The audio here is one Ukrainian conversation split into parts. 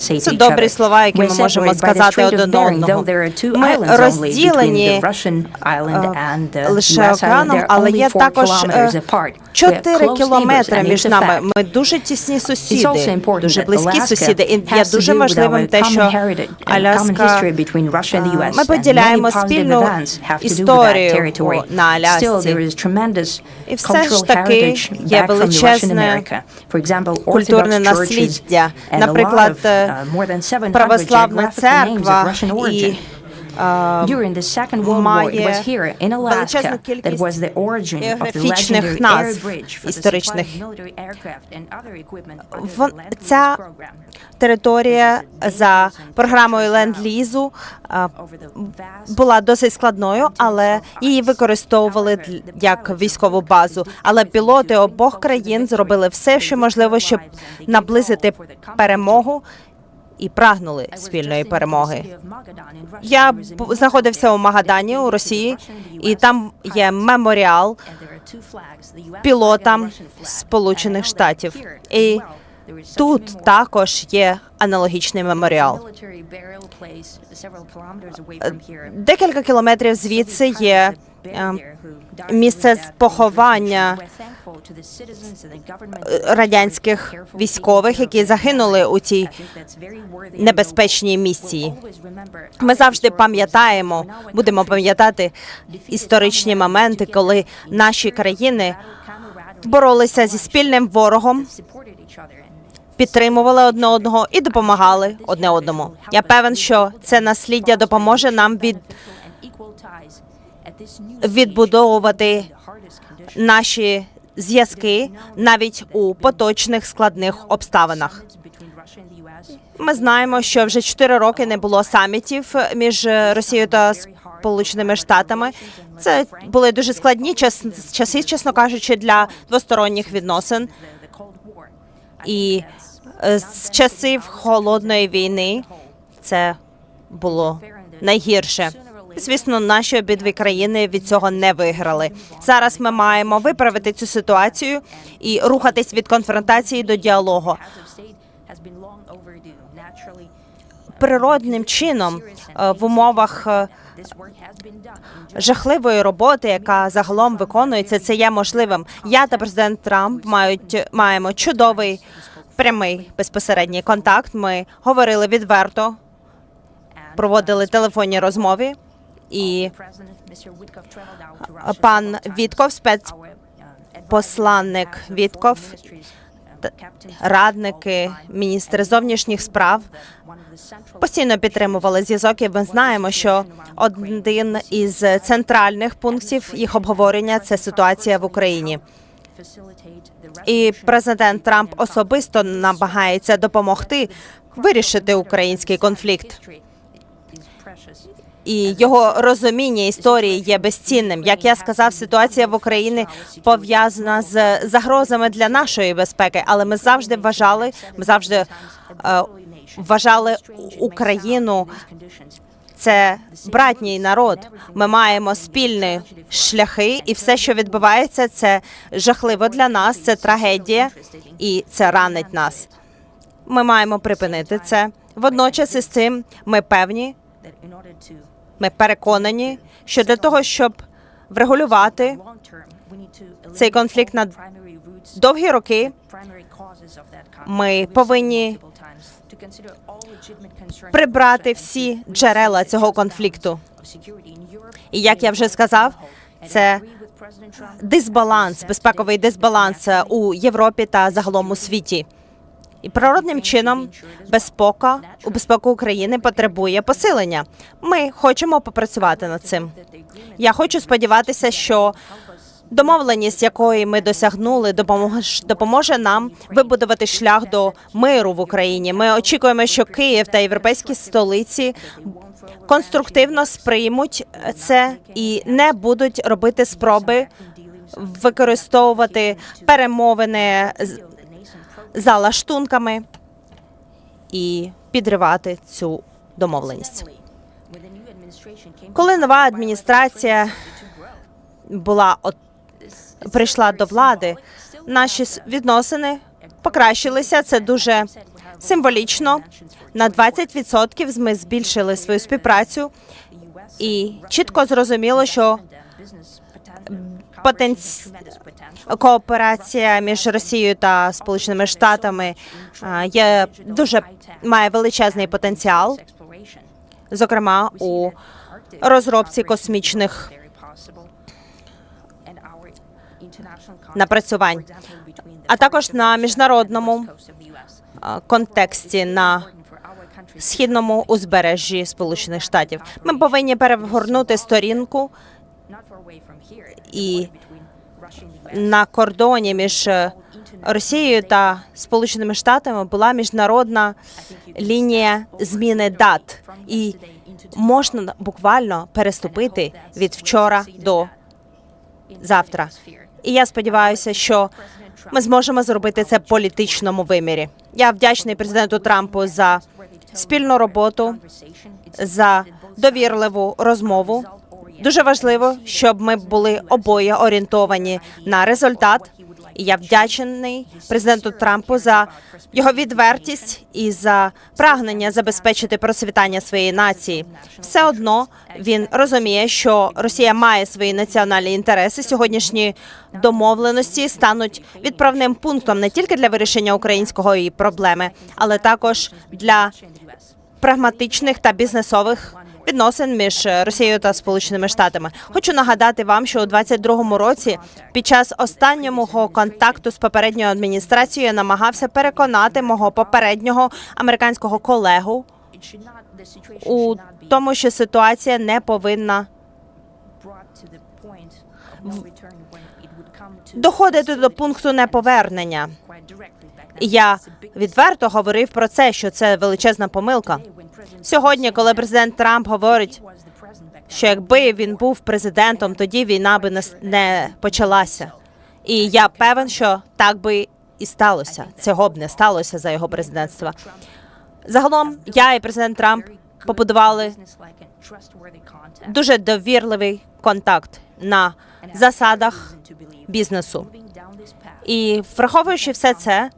Це добрі слова, які ми можемо сказати один одному. Ми розділені е, лише океаном, але є також е, 4 кілометри між нами. Ми дуже тісні сусіди, дуже близькі сусіди. І є дуже важливим те, що Аляска е, ми поділяємо спільну історію на Алясці. І все ж таки є величезне культурне насліддя. Наприклад, православна церква і е, має величезну кількість географічних назв історичних. Вон- ця територія за програмою ленд-лізу е, була досить складною, але її використовували як військову базу. Але пілоти обох країн зробили все, що можливо, щоб наблизити перемогу і прагнули спільної перемоги. Я знаходився у Магадані у Росії, і там є меморіал пілотам Сполучених Штатів. І тут також є аналогічний меморіал. Декілька кілометрів звідси є е, місце поховання радянських військових, які загинули у цій небезпечній місії. Ми завжди пам'ятаємо, будемо пам'ятати історичні моменти, коли наші країни боролися зі спільним ворогом, підтримували одне одного і допомагали одне одному. Я певен, що це насліддя допоможе нам від відбудовувати наші зв'язки навіть у поточних складних обставинах. Ми знаємо, що вже 4 роки не було самітів між Росією та Сполученими Штатами. Це були дуже складні час, часи, чесно кажучи, для двосторонніх відносин. І е, з часів холодної війни це було найгірше. Звісно, наші обидві країни від цього не виграли. Зараз ми маємо виправити цю ситуацію і рухатись від конфронтації до діалогу. Природним чином е, в умовах е, жахливої роботи, яка загалом виконується, це є можливим. Я та президент Трамп мають маємо чудовий прямий безпосередній контакт. Ми говорили відверто, проводили телефонні розмови, і пан Вітков, спецпосланник Вітков, радники, міністри зовнішніх справ постійно підтримували зв'язок. І ми знаємо, що один із центральних пунктів їх обговорення це ситуація в Україні. І президент Трамп особисто намагається допомогти вирішити український конфлікт. І його розуміння історії є безцінним. Як я сказав, ситуація в Україні пов'язана з загрозами для нашої безпеки, але ми завжди вважали, ми завжди е, вважали Україну це братній народ. Ми маємо спільні шляхи, і все, що відбувається, це жахливо для нас. Це трагедія, і це ранить нас. Ми маємо припинити це. Водночас із цим ми певні, ми переконані, що для того, щоб врегулювати цей конфлікт на довгі роки, ми повинні прибрати всі джерела цього конфлікту. І як я вже сказав, це дисбаланс, безпековий дисбаланс е, у Європі та загалом у світі. І природним чином безпека у безпеку України потребує посилення. Ми хочемо попрацювати над цим. Я хочу сподіватися, що домовленість, якої ми досягнули, допоможе, нам вибудувати шлях до миру в Україні. Ми очікуємо, що Київ та європейські столиці конструктивно сприймуть це і не будуть робити спроби використовувати перемовини за лаштунками і підривати цю домовленість. Коли нова адміністрація була от прийшла до влади, наші відносини покращилися. Це дуже Символічно на 20% ми збільшили свою співпрацю і чітко зрозуміло, що потенці... кооперація між Росією та Сполученими Штатами є дуже має величезний потенціал, зокрема у розробці космічних напрацювань, а також на міжнародному контексті на східному узбережжі Сполучених Штатів. Ми повинні перегорнути сторінку і на кордоні між е, Росією та Сполученими Штатами була міжнародна лінія зміни дат, і можна буквально переступити від вчора до завтра. І я сподіваюся, що ми зможемо зробити це в політичному вимірі. Я вдячний президенту Трампу за спільну роботу, за довірливу розмову. Дуже важливо, щоб ми були обоє орієнтовані на результат. І я вдячний президенту Трампу за його відвертість і за прагнення забезпечити процвітання своєї нації. Все одно він розуміє, що Росія має свої національні інтереси. Сьогоднішні домовленості стануть відправним пунктом не тільки для вирішення української проблеми, але також для прагматичних та бізнесових відносин між Росією та Сполученими Штатами. Хочу нагадати вам, що у 22-му році, під час останнього контакту з попередньою адміністрацією, я намагався переконати мого попереднього американського колегу у тому, що ситуація не повинна доходити до пункту неповернення. Я відверто говорив про це, що це величезна помилка. Сьогодні, коли президент Трамп говорить, що якби він був президентом, тоді війна би не почалася. І я певен, що так би і сталося. Цього б не сталося за його президентства. Загалом, я і президент Трамп побудували дуже довірливий контакт на засадах бізнесу. І враховуючи все це,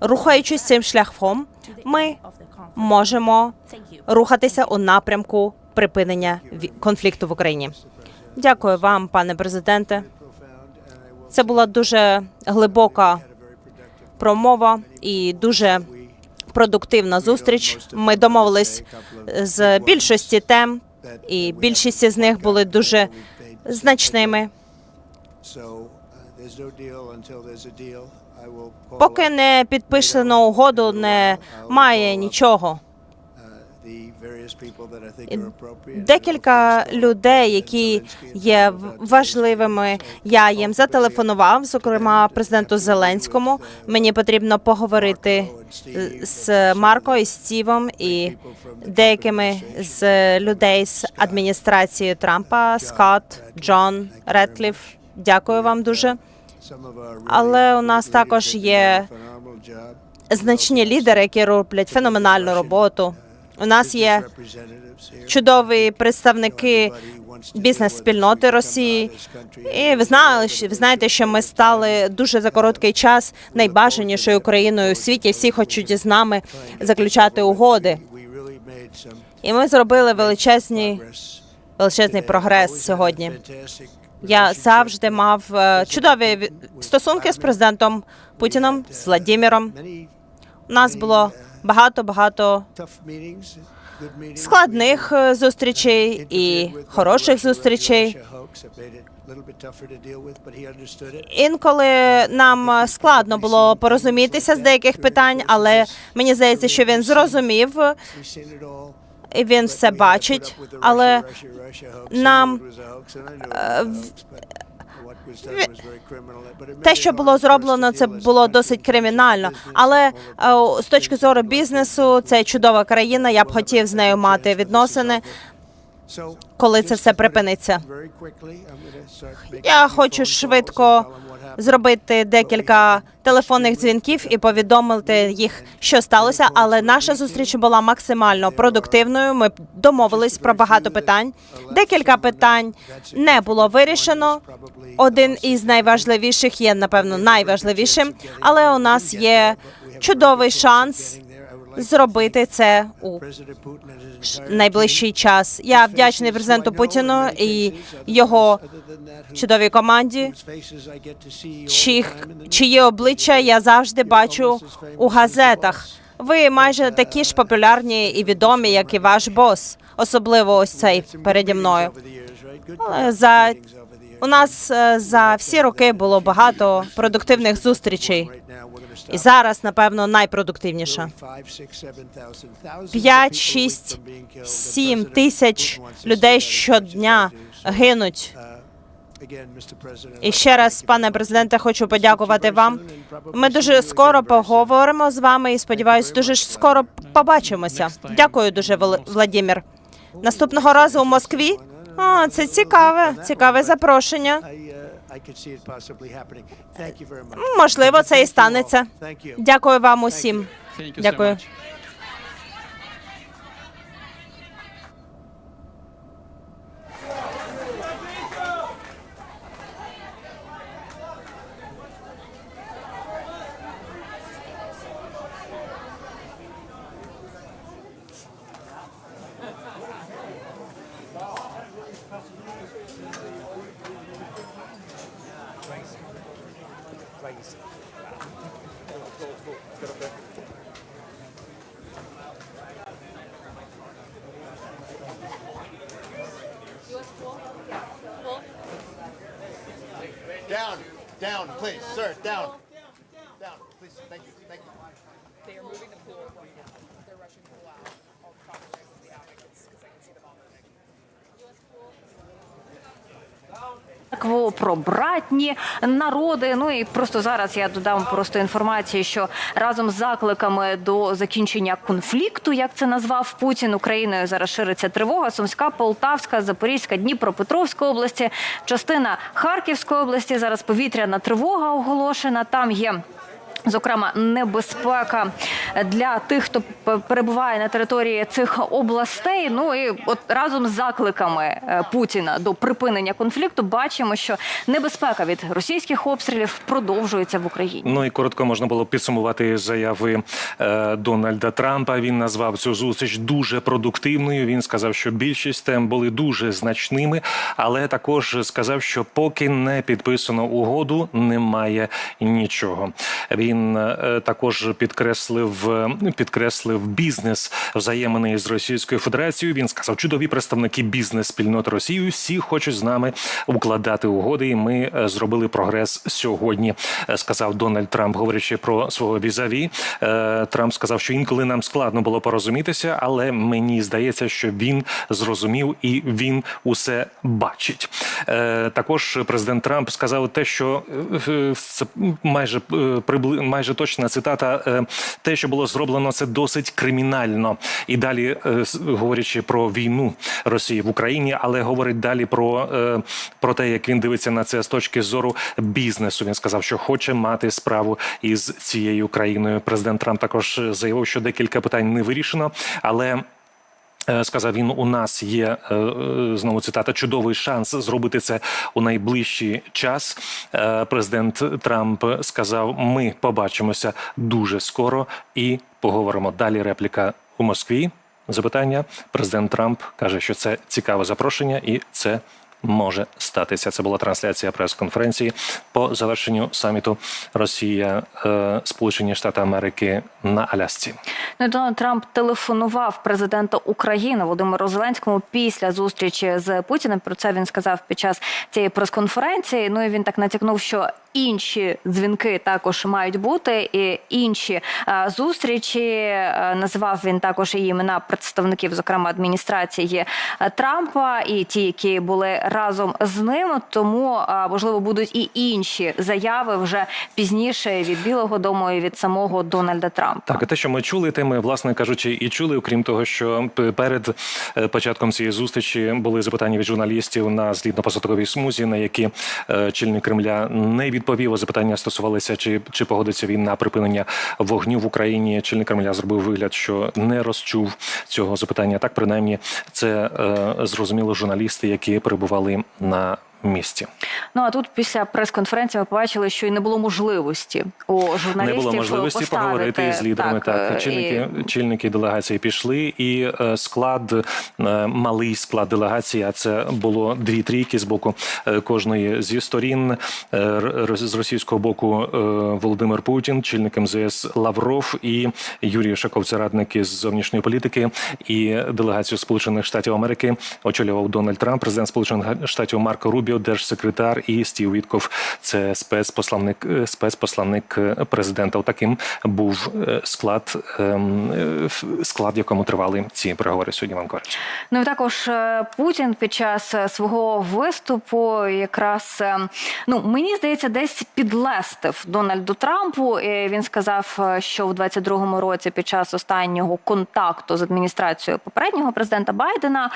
рухаючись цим шляхом, ми можемо рухатися у напрямку припинення конфлікту в Україні. Дякую вам, пане президенте. Це була дуже глибока промова і дуже продуктивна зустріч. Ми домовились з більшості тем, і більшість з них були дуже значними. Поки не підписано угоду, не має нічого. Декілька людей, які є важливими. Я їм зателефонував, зокрема президенту Зеленському. Мені потрібно поговорити з Марко і Стівом і деякими з людей з адміністрації Трампа, Скотт, Джон, Реткліф. Дякую вам дуже. Але у нас також є Значні лідери, які роблять феноменальну роботу. У нас є чудові представники бізнес-спільноти Росії. І ви знали, ви знаєте, що ми стали дуже за короткий час найбажанішою країною у світі. Всі хочуть із нами заключати угоди. І ми зробили величезні величезний прогрес сьогодні. Я завжди мав е, чудові ві- стосунки з президентом Путіном, з Владіміром. У нас було багато багато складних е, зустрічей і хороших зустрічей. Інколи нам е, складно було порозумітися з деяких питань, але мені здається, що він зрозумів він все бачить. Але нам е, те, що було зроблено, це було досить кримінально. Але е, з точки зору бізнесу, це чудова країна. Я б хотів з нею мати відносини. Коли це все припиниться. Я хочу швидко зробити декілька телефонних дзвінків і повідомити їх, що сталося. Але наша зустріч була максимально продуктивною. Ми домовились про багато питань. Декілька питань не було вирішено. Один із найважливіших є, напевно, найважливішим, але у нас є чудовий шанс зробити це у найближчий час. Я вдячний президенту Путіну і його чудовій команді. Чиїх, чиї обличчя я завжди бачу у газетах. Ви майже такі ж популярні і відомі, як і ваш бос, особливо ось цей переді мною. Але за у нас е, за всі роки було багато продуктивних зустрічей, і зараз, напевно, найпродуктивніша. 5, 6, 7 тисяч людей щодня гинуть. І ще раз, пане президенте, хочу подякувати вам. Ми дуже скоро поговоримо з вами і сподіваюся, дуже скоро побачимося. Дякую дуже, Владімір. Наступного разу у Москві. О, це цікаве, цікаве запрошення. Можливо, це і станеться. Дякую вам усім. Дякую. Down, down, please, sir, down. Down, please, thank you, thank you. They are moving the pool. Церкву, про братні народи. Ну і просто зараз я додам просто інформацію, що разом з закликами до закінчення конфлікту, як це назвав Путін, Україною зараз шириться тривога. Сумська, Полтавська, Запорізька, Дніпропетровська області, частина Харківської області. Зараз повітряна тривога оголошена. Там є. Зокрема, небезпека для тих, хто перебуває на території цих областей. Ну і от разом з закликами е, Путіна до припинення конфлікту бачимо, що небезпека від російських обстрілів продовжується в Україні. Ну і коротко можна було підсумувати заяви е, Дональда Трампа. Він назвав цю зустріч дуже продуктивною. Він сказав, що більшість тем були дуже значними, але також сказав, що поки не підписано угоду, немає нічого. Він е, також підкреслив е, підкреслив бізнес взаємини з Російською Федерацією. Він сказав, чудові представники бізнес спільноти Росії. Всі хочуть з нами укладати угоди. І ми е, зробили прогрес сьогодні. Сказав Дональд Трамп, говорячи про свого візаві. Трамп сказав, що інколи нам складно було порозумітися, але мені здається, що він зрозумів і він усе бачить. Також президент Трамп сказав те, що це майже е, прибли майже точна цитата. е, Те, що було зроблено, це досить кримінально. І далі е, говорячи про війну Росії в Україні, але говорить далі про, е, про те, як він дивиться на це з точки зору бізнесу. Він сказав, що хоче мати справу із цією країною. Президент Трамп також заявив, що декілька питань не вирішено, але. Е, Сказав він, у нас є е, е, знову цитата чудовий шанс зробити це у найближчий час. Президент Трамп сказав: ми побачимося дуже скоро і поговоримо. Далі репліка у Москві. Запитання. Президент Трамп каже, що це цікаве запрошення, і це може статися. Це була трансляція прес-конференції по завершенню саміту Росія, е, Сполучені Штати Америки на Алясці. Ну, Трамп телефонував президенту України Володимиру Зеленському після зустрічі з Путіним. Про це він сказав під час цієї прес-конференції. Ну і він так натякнув, що інші дзвінки також мають бути, і інші е, зустрічі е, назвав він також і імена представників, зокрема адміністрації Трампа, і ті, які були разом з ним. Тому можливо будуть і інші заяви вже пізніше від Білого Дому і від самого Дональда Трампа. Так, і те, що ми чули, те ми, власне кажучи, і чули, окрім того, що перед е, початком цієї зустрічі були запитання від журналістів на злітно-посадковій смузі, на які е, чільник Кремля не відповів. Запитання стосувалися, чи, чи погодиться він на припинення вогню в Україні. Чільник Кремля зробив вигляд, що не розчув цього запитання. Так, принаймні, це е, зрозуміли журналісти, які перебували на місці. Ну а тут після прес-конференції ми побачили, що і не було можливості у журналістів Не було можливості поставити, поговорити з лідерами. Так, е, Чільники, і- чільники делегації пішли, і е, склад е, малий склад делегації. А це було дві трійки з боку кожної зі сторін. З російського боку Володимир Путін, чільник МЗС Лавров і Юрій Шаков, це радник із зовнішньої політики, і делегацію Сполучених Штатів Америки очолював Дональд Трамп, президент Сполучених Штатів Марко Рубіо, держсекретар і Стів Вітков. Це спецпосланник е, спецпосланник е, президента. Таким був е, склад, ем, склад, в якому тривали ці переговори сьогодні. Вам кажуть. Ну і також Путін під час свого виступу якраз ну мені здається, десь підлестив Дональду Трампу. І Він сказав, що в 22-му році під час останнього контакту з адміністрацією попереднього президента Байдена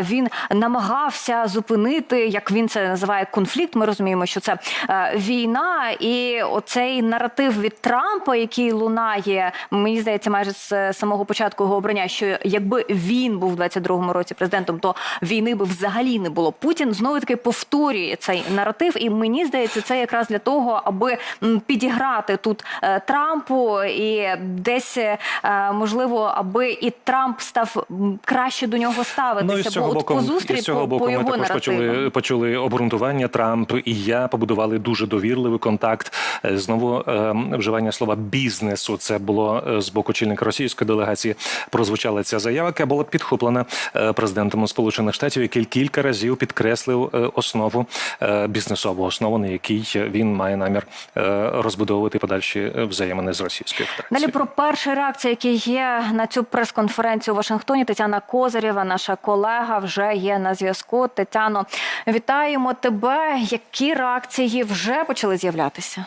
він намагався зупинити, як він це називає, конфлікт. Ми розуміємо, що це е, війна, і оцей наратив від Трампа, який лунає, мені здається, майже з е, самого початку його обрання, що якби він був в 22-му році президентом, то війни би взагалі не було. Путін знову таки повторює цей наратив, і мені здається, це якраз для того, аби підіграти тут е, Трампу і десь можливо, аби і Трамп став краще до нього ставитися. Ну і з бо цього от боку, по і зустріч з цього по, боку по ми його також наративам. почули, почули обґрунтування. Трамп і я побудували дуже довірливий контакт. Е, Знову е, вживання слова бізнесу. Це було е, з боку чільника російської делегації. Прозвучала ця заява, яка була підхоплена президентом Сполучених Штатів, який кілька разів підкреслив основу бізнесову основу, на якій він має намір розбудовувати подальші взаємини з Російською Федерацією. Далі про перші реакції, які є на цю прес-конференцію у Вашингтоні. Тетяна Козарєва, наша колега, вже є на зв'язку. Тетяно, вітаємо тебе. Які реакції вже почали з'являтися?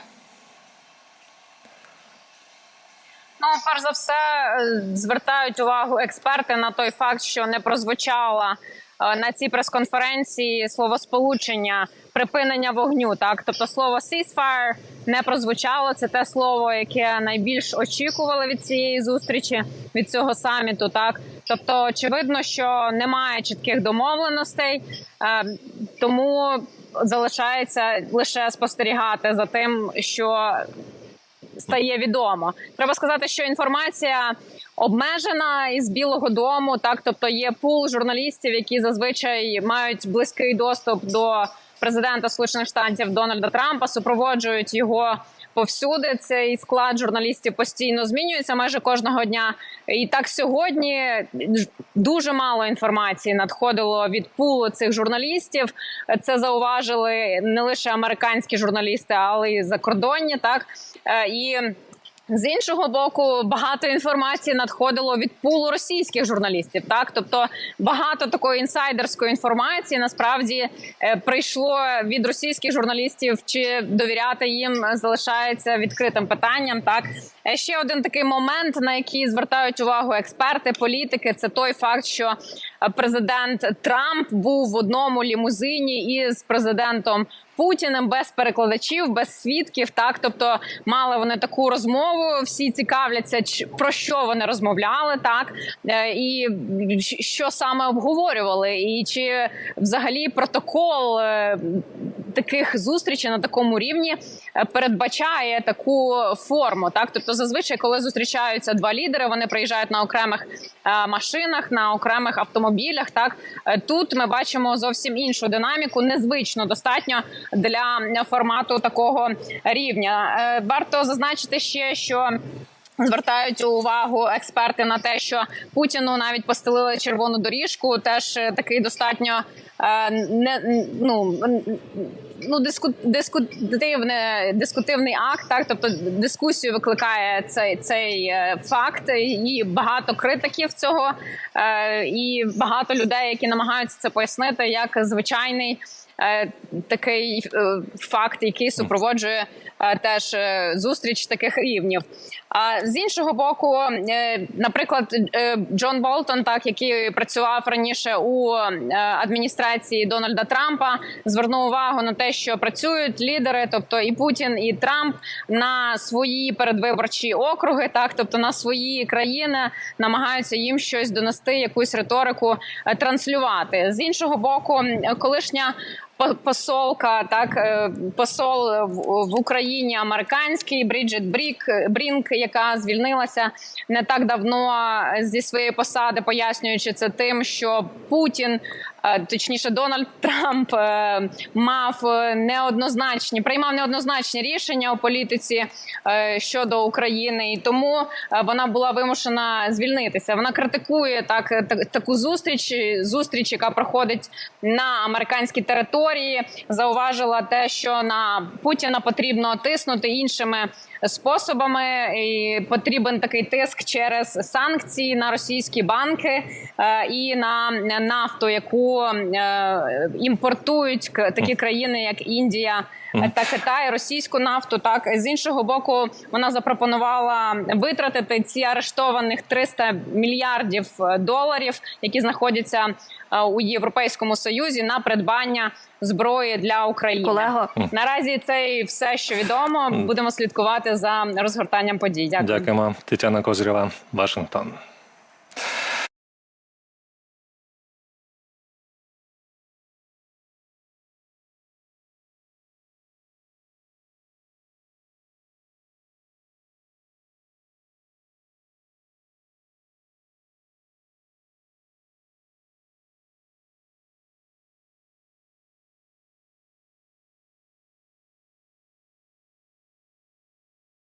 Ну, перш за все, е, звертають увагу експерти на той факт, що не прозвучала на цій прес-конференції словосполучення припинення вогню. Так, тобто слово ceasefire не прозвучало. Це те слово, яке найбільш очікували від цієї зустрічі, від цього саміту. Так, тобто, очевидно, що немає чітких домовленостей, е, тому залишається лише спостерігати за тим, що стає відомо. Треба сказати, що інформація обмежена із Білого Дому. Так, тобто є пул журналістів, які зазвичай мають близький доступ до президента Сполучених Штатів Дональда Трампа, супроводжують його. Повсюди цей склад журналістів постійно змінюється майже кожного дня. І так сьогодні дуже мало інформації надходило від пулу цих журналістів. Це зауважили не лише американські журналісти, але й закордонні. Так Е, і з іншого боку, багато інформації надходило від пулу російських журналістів. Так, тобто багато такої інсайдерської інформації насправді е, прийшло від російських журналістів. Чи довіряти їм залишається відкритим питанням? Так ще один такий момент, на який звертають увагу експерти, політики, це той факт, що е, президент Трамп був в одному лімузині із президентом. Путіним без перекладачів, без свідків, так тобто мали вони таку розмову. Всі цікавляться, про що вони розмовляли, так Е, і що саме обговорювали, і чи взагалі протокол е, таких зустрічей на такому рівні е, передбачає таку форму. Так, тобто, зазвичай, коли зустрічаються два лідери, вони приїжджають на окремих е, машинах, на окремих автомобілях. Так Е, тут ми бачимо зовсім іншу динаміку, незвично достатньо для формату такого рівня. Варто зазначити ще, що. Звертають увагу експерти на те, що Путіну навіть постелили червону доріжку. Теж е, такий достатньо е, не ну ну диску, дискутивне дискутивний акт. Так, тобто дискусію викликає цей цей е, факт, і багато критиків цього, е, і багато людей, які намагаються це пояснити, як звичайний. е, Такий факт, який супроводжує теж зустріч таких рівнів. А з іншого боку, е, наприклад, е, Джон Болтон, так який працював раніше у е, адміністрації Дональда Трампа, звернув увагу на те, що працюють лідери, тобто і Путін, і Трамп на свої передвиборчі округи, так тобто на свої країни намагаються їм щось донести, якусь риторику транслювати. З іншого боку, колишня посолка, так е, посол в, в Україні американський Бріджит Брік Брінк, яка звільнилася не так давно зі своєї посади, пояснюючи це тим, що Путін. Е, Точніше, Дональд Трамп е, мав е, неоднозначні приймав неоднозначні рішення у політиці щодо України, і тому вона була вимушена звільнитися. Вона критикує так, так таку зустріч, зустріч, яка проходить на американській території. Зауважила те, що на Путіна потрібно тиснути іншими способами, і потрібен такий тиск через санкції на російські банки і на нафту, яку е, імпортують к- такі країни, як Індія та Китай, російську нафту. Так з іншого боку, вона запропонувала витратити ці арештованих 300 мільярдів е, доларів, які знаходяться е, у Європейському Союзі на придбання зброї для України. Колего. Наразі це і все, що відомо. Будемо слідкувати за розгортанням подій. Дякую. Дякуємо. Тетяна Козирєва, Вашингтон.